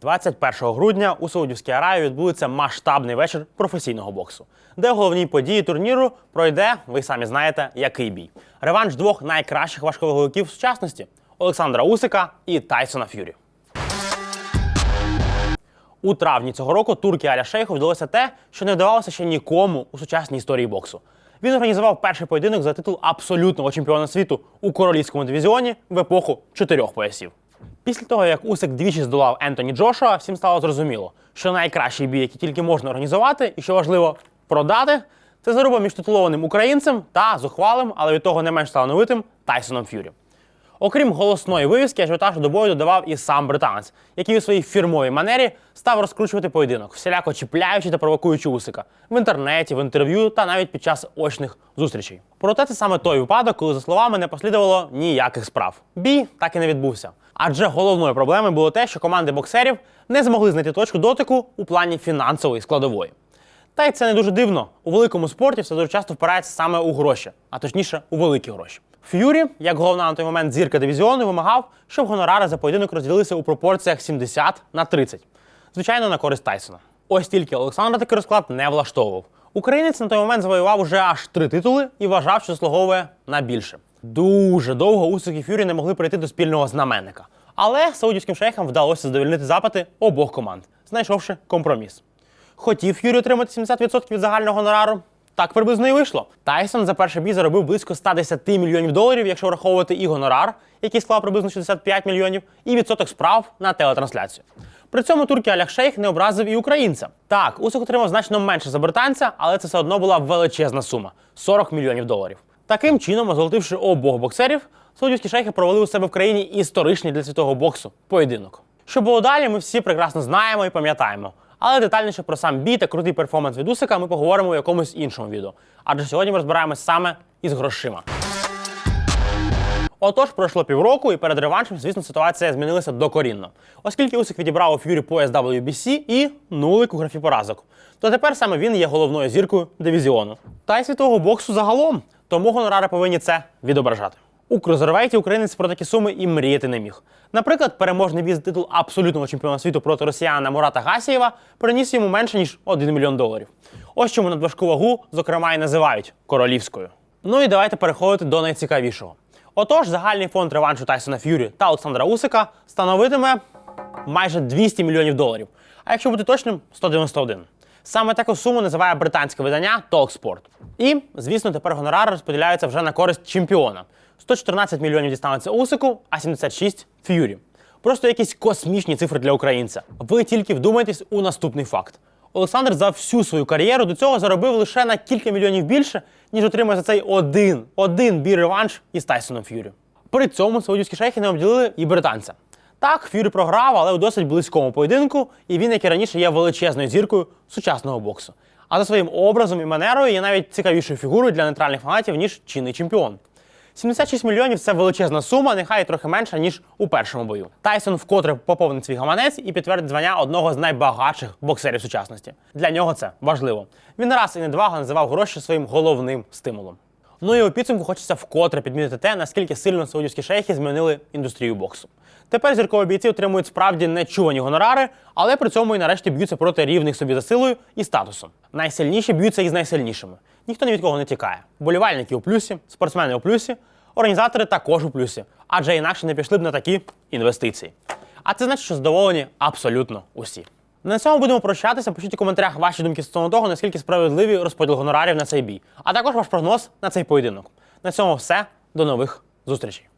21 грудня у Саудівській Аравії відбудеться масштабний вечір професійного боксу, де головні події турніру пройде, ви самі знаєте, який бій. Реванш двох найкращих важковаговиків сучасності Олександра Усика і Тайсона Ф'юрі. У травні цього року турки Аля Шейху вдалося те, що не вдавалося ще нікому у сучасній історії боксу. Він організував перший поєдинок за титул абсолютного чемпіона світу у королівському дивізіоні в епоху чотирьох поясів. Після того, як Усик двічі здолав Ентоні Джошуа, всім стало зрозуміло, що найкращий бій, який тільки можна організувати, і що важливо продати, це заруба між титулованим українцем та зухвалим, але від того не менш талановитим Тайсоном Ф'юрі. Окрім голосної вивіски, ажіотаж до бою додавав і сам британець, який у своїй фірмовій манері став розкручувати поєдинок, всіляко чіпляючи та провокуючи Усика в інтернеті, в інтерв'ю та навіть під час очних зустрічей. Проте це саме той випадок, коли, за словами, не послідувало ніяких справ. Бій так і не відбувся. Адже головною проблемою було те, що команди боксерів не змогли знайти точку дотику у плані фінансової складової. Та й це не дуже дивно. У великому спорті все дуже часто впирається саме у гроші, а точніше у великі гроші. Ф'юрі, як головна на той момент зірка дивізіону, вимагав, щоб гонорари за поєдинок розділилися у пропорціях 70 на 30. Звичайно, на користь Тайсона. Ось тільки Олександра такий розклад не влаштовував. Українець на той момент завоював уже аж три титули і вважав, що заслуговує на більше. Дуже довго Усик Ф'юрі не могли прийти до спільного знаменника. Але саудівським шейхам вдалося задовольнити запити обох команд, знайшовши компроміс. Хотів Ф'юрі отримати 70% від загального гонорару. Так приблизно і вийшло. Тайсон за перший бій заробив близько 110 мільйонів доларів, якщо враховувати і гонорар, який склав приблизно 65 мільйонів, і відсоток справ на телетрансляцію. При цьому турки Алях Шейх не образив і українця. Так, Усик отримав значно менше за британця, але це все одно була величезна сума 40 мільйонів доларів. Таким чином, озолотивши обох боксерів, саудівські шейхи провели у себе в країні історичний для світового боксу поєдинок. Що було далі, ми всі прекрасно знаємо і пам'ятаємо. Але детальніше про сам бій та крутий перформанс від Усика ми поговоримо у якомусь іншому відео. Адже сьогодні ми розбираємось саме із грошима. Отож, пройшло півроку, і перед реваншем, звісно, ситуація змінилася докорінно. Оскільки Усик відібрав у Ф'юрі пояс WBC і нулик у графі поразок. То тепер саме він є головною зіркою дивізіону. Та й світового боксу загалом. Тому гонорари повинні це відображати. У крузервейті українець про такі суми і мріяти не міг. Наприклад, переможний за титул абсолютного чемпіона світу проти росіяна Мурата Гасієва приніс йому менше ніж 1 мільйон доларів. Ось чому надважку вагу, зокрема, і називають королівською. Ну і давайте переходити до найцікавішого. Отож, загальний фонд реваншу Тайсона Ф'юрі та Олександра Усика становитиме майже 200 мільйонів доларів. А якщо бути точним, 191. Саме таку суму називає британське видання TalkSport. І, звісно, тепер гонорари розподіляються вже на користь чемпіона. 114 мільйонів дістанеться Усику, а 76 Ф'юрі. Просто якісь космічні цифри для українця. Ви тільки вдумайтесь у наступний факт. Олександр за всю свою кар'єру до цього заробив лише на кілька мільйонів більше, ніж отримує за цей один, один бій реванш із Тайсоном Ф'юрі. При цьому саудівські шейхи не обділили і британця. Так, Ф'юрі програв, але у досить близькому поєдинку, і він, як і раніше, є величезною зіркою сучасного боксу. А за своїм образом і манерою є навіть цікавішою фігурою для нейтральних фанатів, ніж чинний чемпіон. 76 мільйонів це величезна сума, нехай трохи менша, ніж у першому бою. Тайсон вкотре поповнить свій гаманець і підтвердить звання одного з найбагатших боксерів сучасності. Для нього це важливо. Він раз і не два називав гроші своїм головним стимулом. Ну і у підсумку хочеться вкотре підмітити те, наскільки сильно саудівські шейхи змінили індустрію боксу. Тепер зіркові бійці отримують справді нечувані гонорари, але при цьому і нарешті б'ються проти рівних собі за силою і статусом. Найсильніші б'ються із найсильнішими. Ніхто ні від кого не тікає. Болівальники у плюсі, спортсмени у плюсі, організатори також у плюсі, адже інакше не пішли б на такі інвестиції. А це значить, що задоволені абсолютно усі. На цьому будемо прощатися. Пишіть у коментарях ваші думки стосовно того, наскільки справедливі розподіл гонорарів на цей бій, а також ваш прогноз на цей поєдинок. На цьому все. До нових зустрічей.